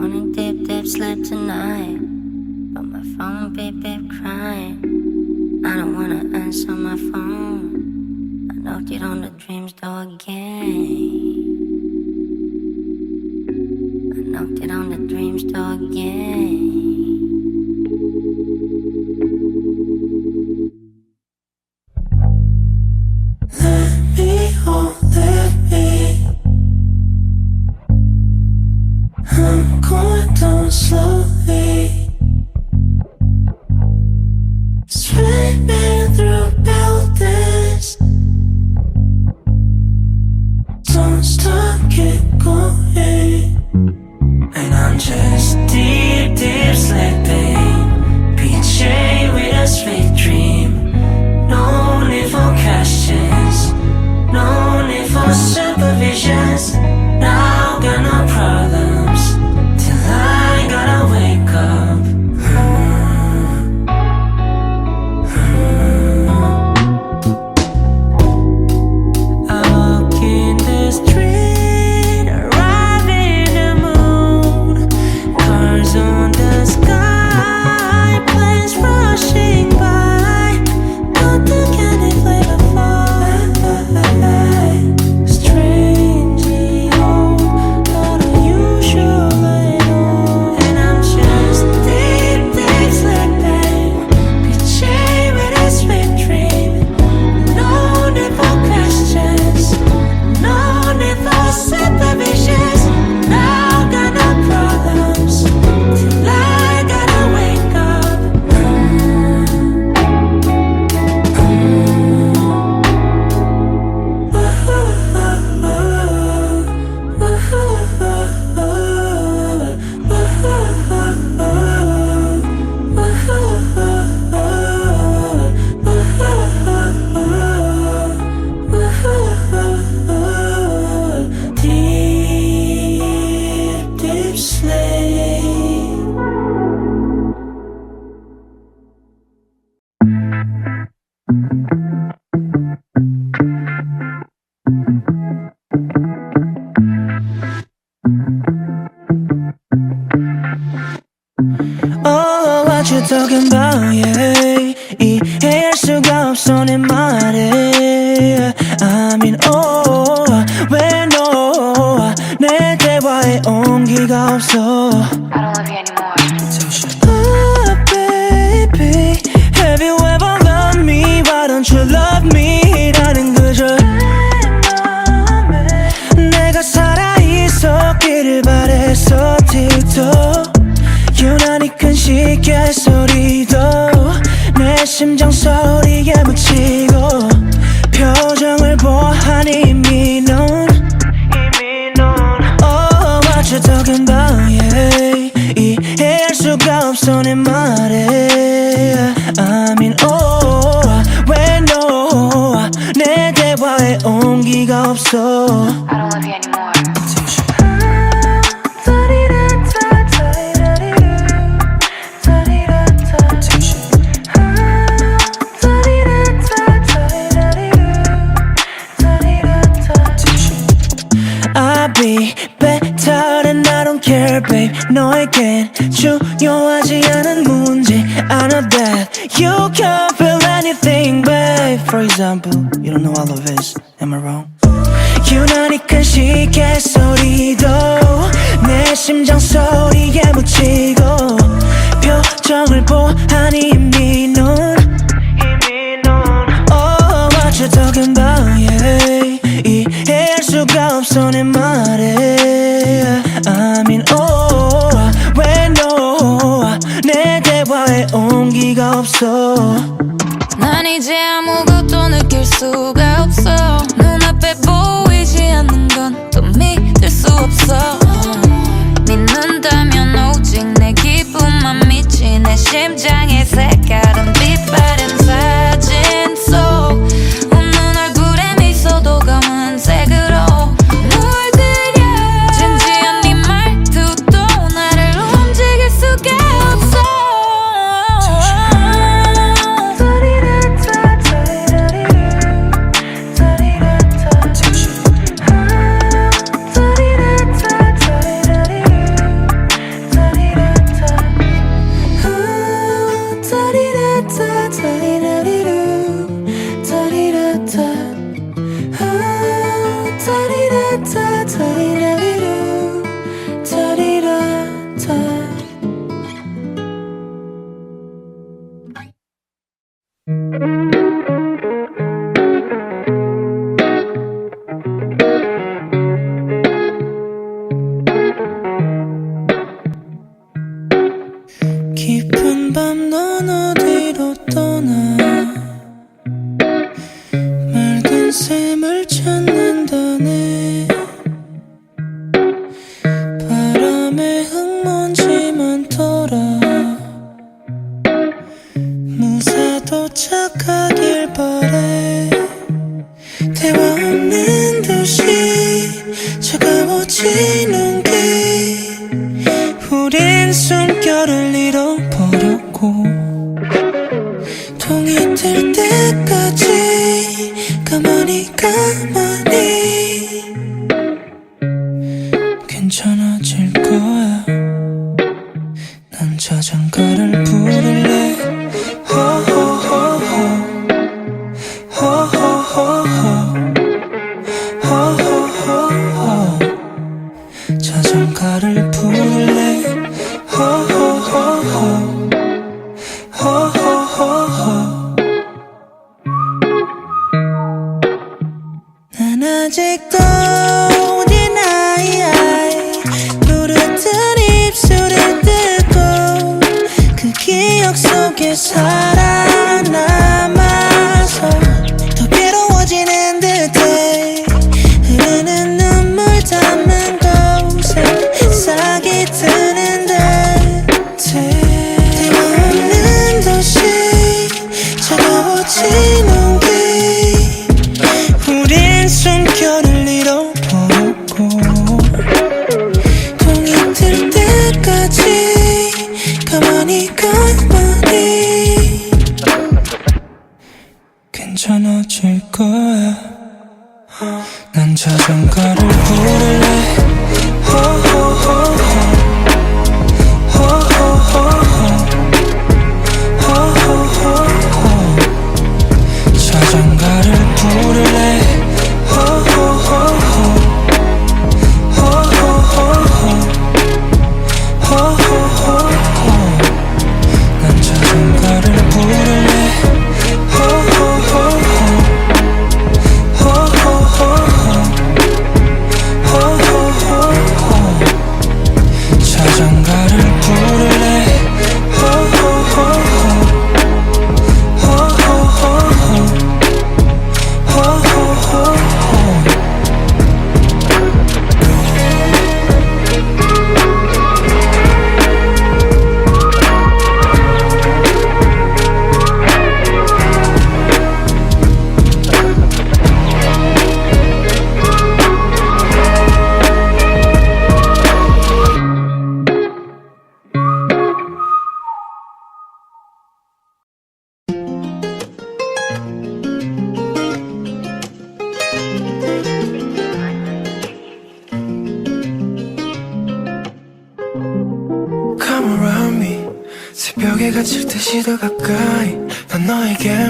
Wanna dip, dip, sleep tonight. But my phone beep, beep, crying. I don't wanna answer my phone. I knocked it on the dreams door again. I knocked it on the dreams door again. 수가 없어 I don't love you anymore Oh baby Have you ever loved me? Why don't you love me? 라는 그저 내가 살아있어 길을 바랬었지도 유난히 큰 시계 소리도 내 심장 속 You don't know all of this, am I wrong?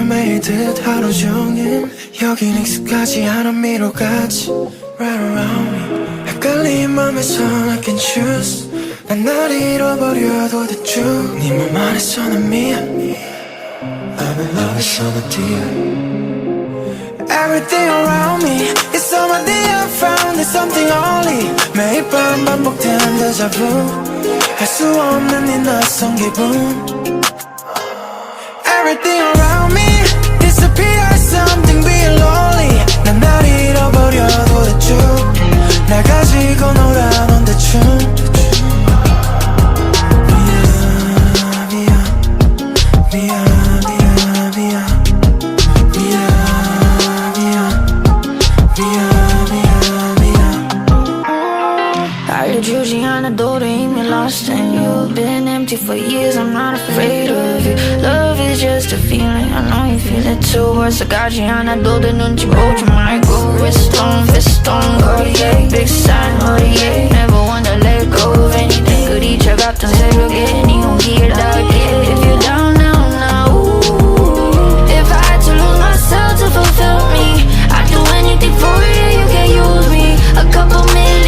너에게 매일 듯 하루 종일 여긴 익숙하지 않은 미로같이 Right around me 헷갈린 맘에서 I can choose 난 날 잃어버려도 대충 네몸 안에서 난 미안 I'm in love with summer dear Everything around me is so my day I found there's something only 매일 밤 반복되는 데ja vu 할 수 없는 이 낯선 기분 Everything around me 난 날 잃어버려 도 대충 날 가지고 놀아 넌 대충 알려주지 않아도 돼 이미 lost and you've been empty for years I'm not afraid of you Love is just a feeling I know you feel it too 벌써가지 않아도 돼 눈치 보지 말고 Wrist on, fist on, Cartier Big sign, Cartier Never wanna let go of anything 그리 잘 같던 새벽에 네 온기를 닿게 If you're down now, now ooh. If I had to lose myself to fulfill me I'd do anything for you, you can use me A couple million,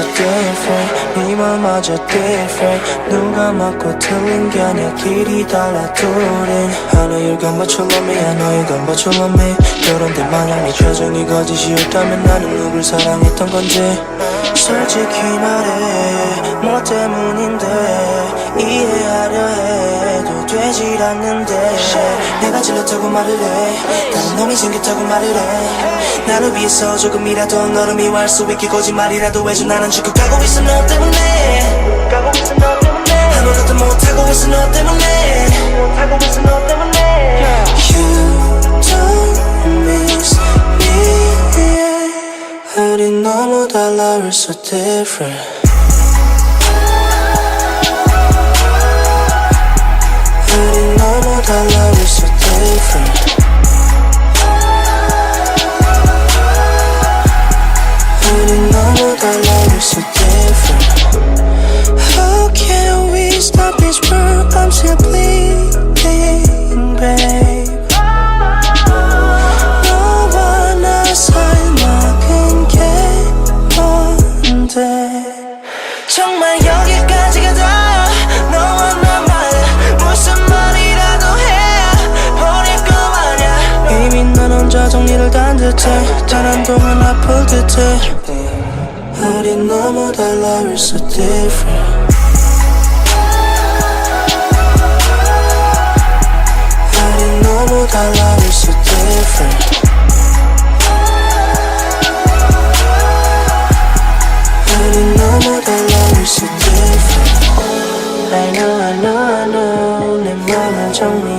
so different. 네 맘 마저 different. 누가 맞고 틀린 게 아니야. 길이 달라 둘은 하나의 감바처럼이야 너의 감바처럼해 그런데 만약 네 표정이 거짓이었다면 나는 누굴 사랑했던 건지. 솔직히 말해 뭐 때문인데 이해하려 해도 되질 않는데. 내가 질렸다고 말을 해. 다른 놈이 생겼다고 말을 해. 나를 위해서 조금이라도 너를 미워할 수 있게 거짓말이라도 해줘. 나는 지금 가고 있어 너 때문에 가고 있어 너 때문에. 아무것도 못하고 있어 너 때문에. 못하고 있어 너 때문에 You don't miss me. 우린 너무 달라 we're so different didn't know that love is so different Already know that love is so different How can we stop this world? I'm still bleeding, babe 한동안 아플 듯해 우린 너무 달라 we're so different 우린 너무 달라 we're so different 우린 너무 달라 we're so different I know I know I know 내 맘을 정리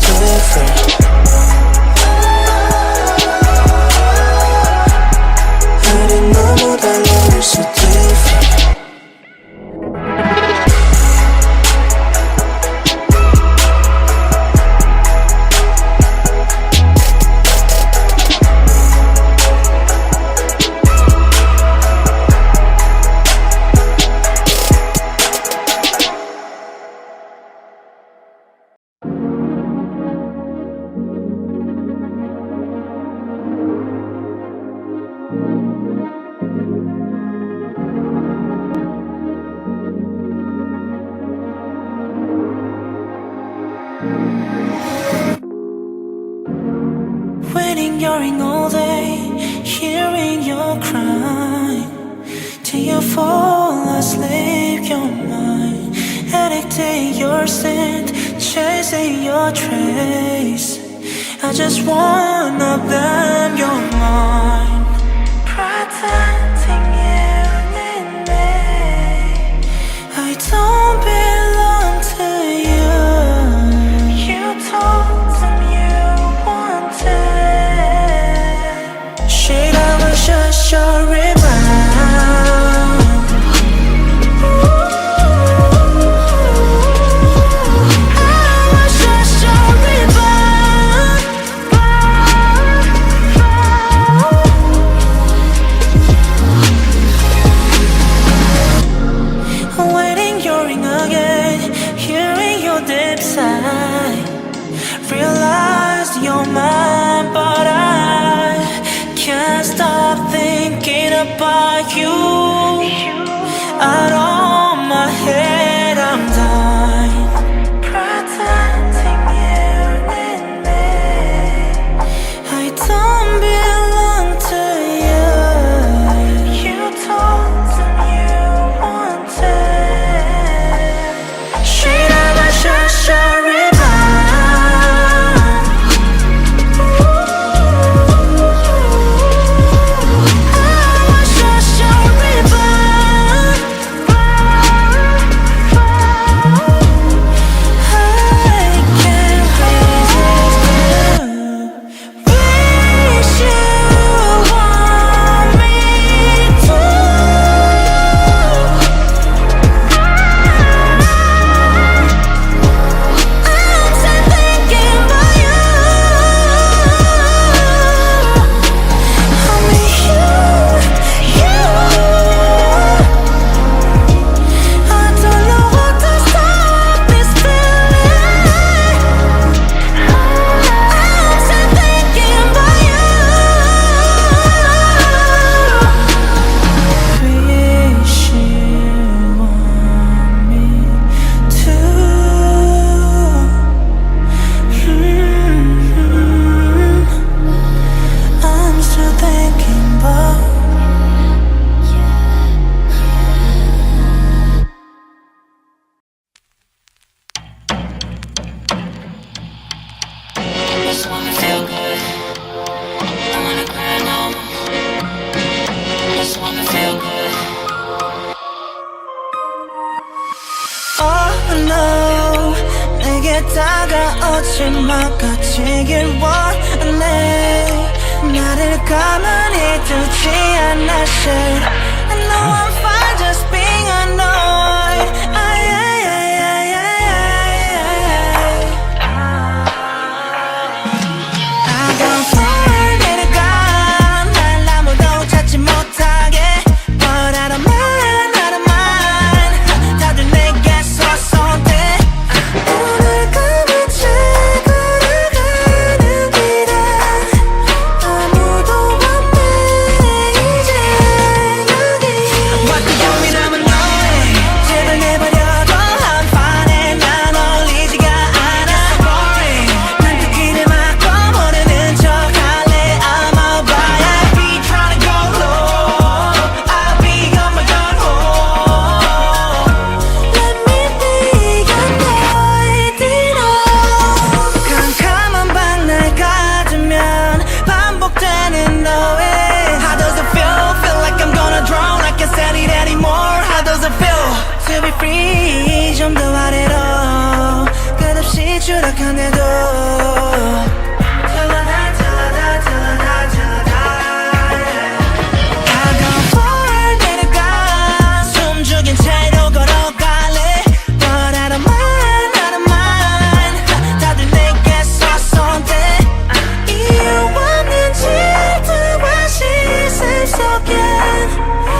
different percent chasing your trace. I just wanna bend your mind. 거칠막거칠길 원해 나를 가만히 두지 않아 s h I know I'm live